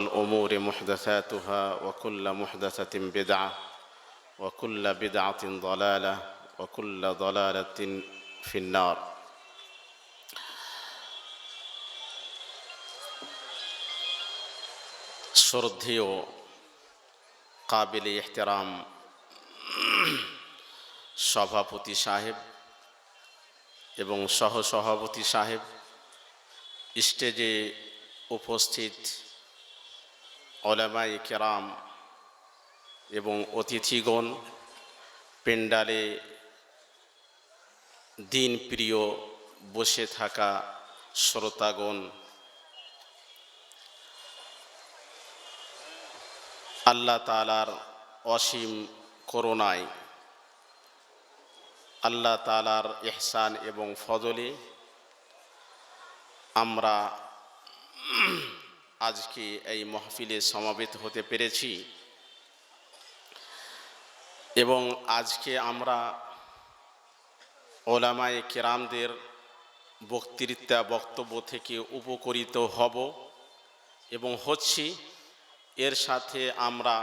الأمور محدثاتها وكل محدثة بدعة وكل بدعة ضلالة وكل ضلالة في النار শ্রদ্ধেয় কাবিল ইহতেরাম সভাপতি সাহেব এবং সহসভাপতি সাহেব স্টেজে উপস্থিত ওলামাই কেরাম এবং অতিথিগণ, পেন্ডালে দিন প্রিয় বসে থাকা শ্রোতাগণ, আল্লাহ তালার অসীম করুণায়, আল্লাহ তালার ইহসান এবং ফজলে আমরা আজকে এই মহফিলে সমাবেত হতে পেরেছি। এবং আজকে আমরা ওলামায়ে কেরামদের বক্তৃতা, বক্তব্য থেকে উপকৃত হব এবং হচ্ছি, এর সাথে আমরা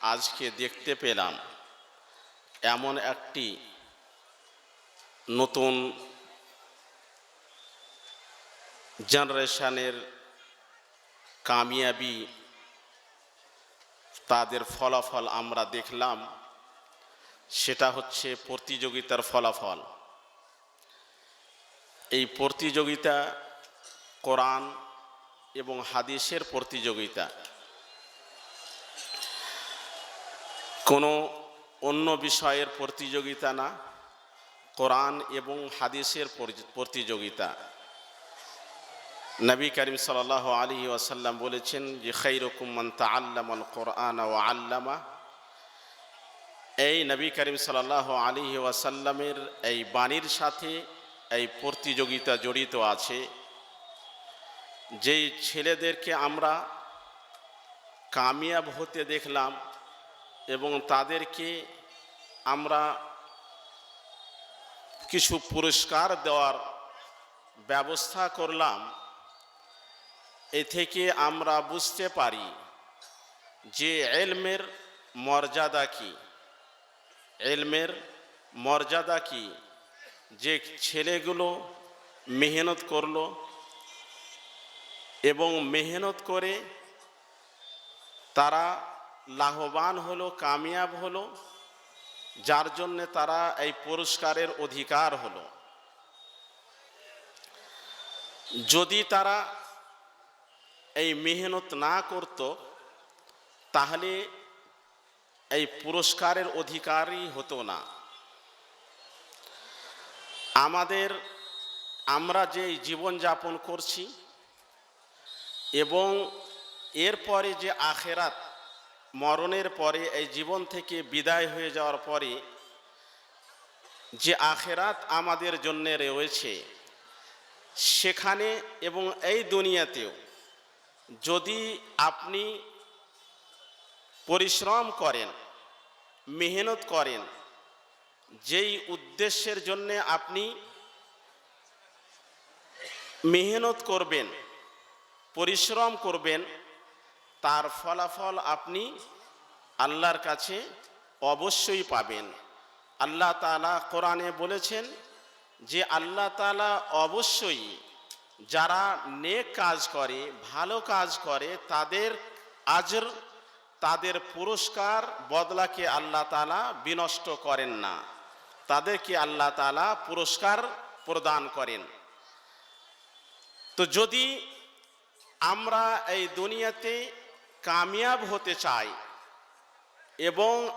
আজকে দেখতে পেলাম এমন একটি নতুন জেনারেশনের কামিয়াবি, তাদের ফলাফল আমরা দেখলাম। সেটা হচ্ছে প্রতিযোগিতার ফলাফল। এই প্রতিযোগিতা কোরআন এবং হাদিসের প্রতিযোগিতা। কোনো অন্য বিষয়ের প্রতিযোগিতা না, কোরআন এবং হাদিসের প্রতিযোগিতা। নবী করিম সাল আলী ওয়াসাল্লাম বলেছেন যে খৈরকুমান তাল্লামল কোরআন ও আল্লামা। এই নবী করিম সাল আলী ওয়াসাল্লামের এই বাণীর সাথে এই প্রতিযোগিতা জড়িত আছে। যেই ছেলেদেরকে আমরা কামিয়াব হতে দেখলাম এবং তাদেরকে আমরা কিছু পুরস্কার দেওয়ার ব্যবস্থা করলাম এ থেকে আমরা বুঝতে পারি যে এলমের মর্যাদা কি। এলমের মর্যাদা কি যে ছেলেগুলো মেহনত করল এবং মেহনত করে তারা লাভবান হলো, কামিয়াব হলো, যার জন্যে তারা এই পুরস্কারের অধিকার হলো। যদি তারা এই মেহনত না করত, তাহলে এই পুরস্কারের অধিকারই হতো না। আমাদের, আমরা যে জীবন যাপন করছি এবং এরপরে যে আখেরাত, মরণের পরে এই জীবন থেকে বিদায় হয়ে যাওয়ার পরে যে আখেরাত আমাদের জন্য রয়েছে, সেখানে এবং এই দুনিয়াতেও যদি আপনি পরিশ্রম করেন, মেহনত করেন, যেই উদ্দেশ্যের জন্যে আপনি মেহনত করবেন, পরিশ্রম করবেন, তার ফলাফল আপনি আল্লাহর কাছে অবশ্যই পাবেন। আল্লাহ তালা কোরআনে বলেছেন যে আল্লাহ তালা অবশ্যই যারা নেক কাজ করে, ভালো কাজ করে, তাদের আজর, তাদের পুরস্কার বদলাকে আল্লাহ তালা বিনষ্ট করেন না। তাদেরকে আল্লাহ তালা পুরস্কার প্রদান করেন। তো যদি আমরা এই দুনিয়াতে কামিয়াব হতে চাই এবং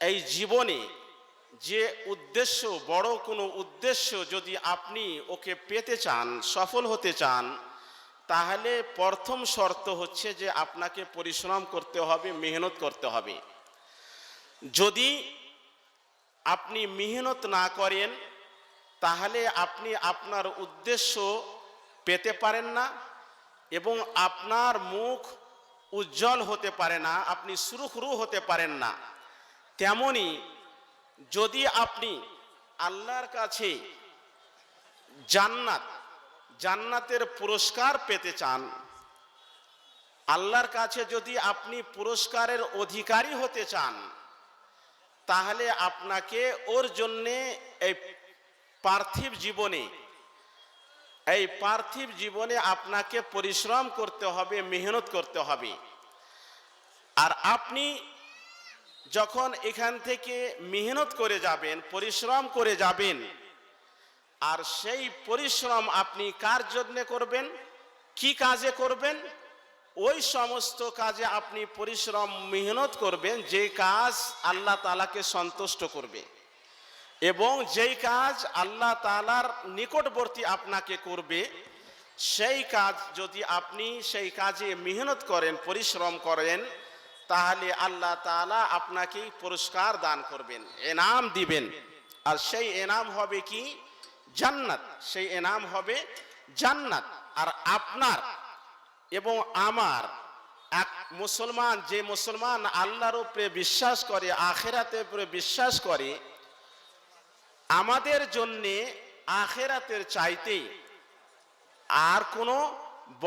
এই জীবনে যে উদ্দেশ্য, বড় কোনো উদ্দেশ্য যদি আপনি ওকে পেতে চান, সফল হতে চান, তাহলে প্রথম শর্ত হচ্ছে যে আপনাকে পরিশ্রম করতে হবে, মেহনত করতে হবে। যদি আপনি মেহনত না করেন, তাহলে আপনি আপনার উদ্দেশ্য পেতে পারেন না এবং আপনার মুখ উজ্জ্বল হতে পারে না, আপনি সুরুখরু হতে পারেন না। তেমনি যদি আপনি আল্লাহর কাছে জান্নাত, জান্নাতের পুরস্কার পেতে চান, আল্লাহর কাছে যদি আপনি পুরস্কারের অধিকারী হতে চান, তাহলে আপনাকে ওর জন্যে এই পার্থিব জীবনে, এই পার্থিব জীবনে আপনাকে পরিশ্রম করতে হবে, মেহনত করতে হবে। আর আপনি যখন এখান থেকে মেহনত করে যাবেন, পরিশ্রম করে যাবেন, আর সেই পরিশ্রম আপনি কার জন্য করবেন? কি কাজে করবেন? ওই সমস্ত কাজে আপনি পরিশ্রম, মেহনত করবেন, যে কাজ আল্লাহ তালাকে সন্তুষ্ট করবে। এবং যেই কাজ আল্লাহ তালার নিকটবর্তী আপনাকে করবে, সেই কাজ যদি আপনি সেই কাজে মেহনত করেন, পরিশ্রম করেন তাহলে আল্লাহ তাআলা আপনাকে পুরস্কার দান করবেন, এনাম দিবেন। আর সেই এনাম হবে কি? জান্নাত। সেই এনাম হবে জান্নাত। আর আপনার এবং আমার, এক মুসলমান, যে মুসলমান আল্লাহর উপরে বিশ্বাস করে, আখেরাতের উপরে বিশ্বাস করে, আমাদের জন্যে আখেরাতের চাইতে আর কোনো